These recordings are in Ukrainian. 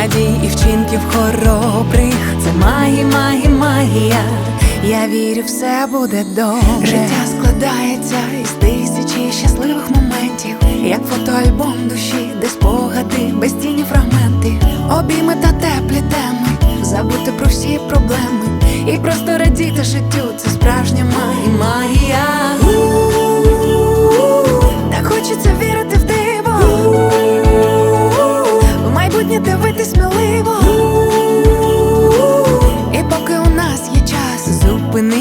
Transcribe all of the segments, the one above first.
надій і вчинків хоробрих. Це магія, магія, магія. Я вірю, все буде добре. Життя складається із тисячі щасливих моментів, як фотоальбом душі, де спогади, безцінні фрагменти, обійми та теплі теми, забути про всі проблеми і просто радіти життю. Це справжня магія, магія. Так хочеться вірити в диво, в майбутнє дивитись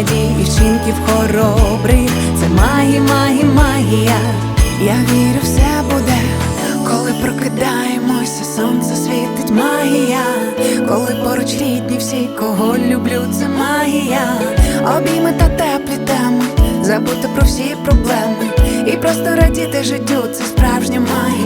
і вчинків хоробрих. Це магія, магія, магія. Я вірю, все буде, коли прокидаємося, сонце світить магія, коли поруч рідні всі, кого люблю, це магія, обійми та теплі теми, забути про всі проблеми і просто радіти життю, це справжня магія.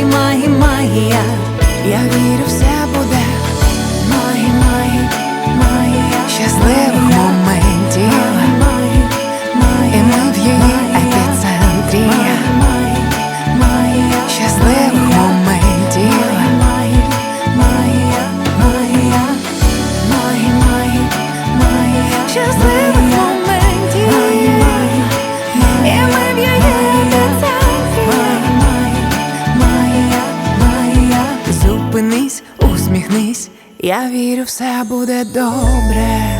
Це магі, магія. Я. Вірю, все буде. Магі, магі, магія щасливих я вірю, все буде добре.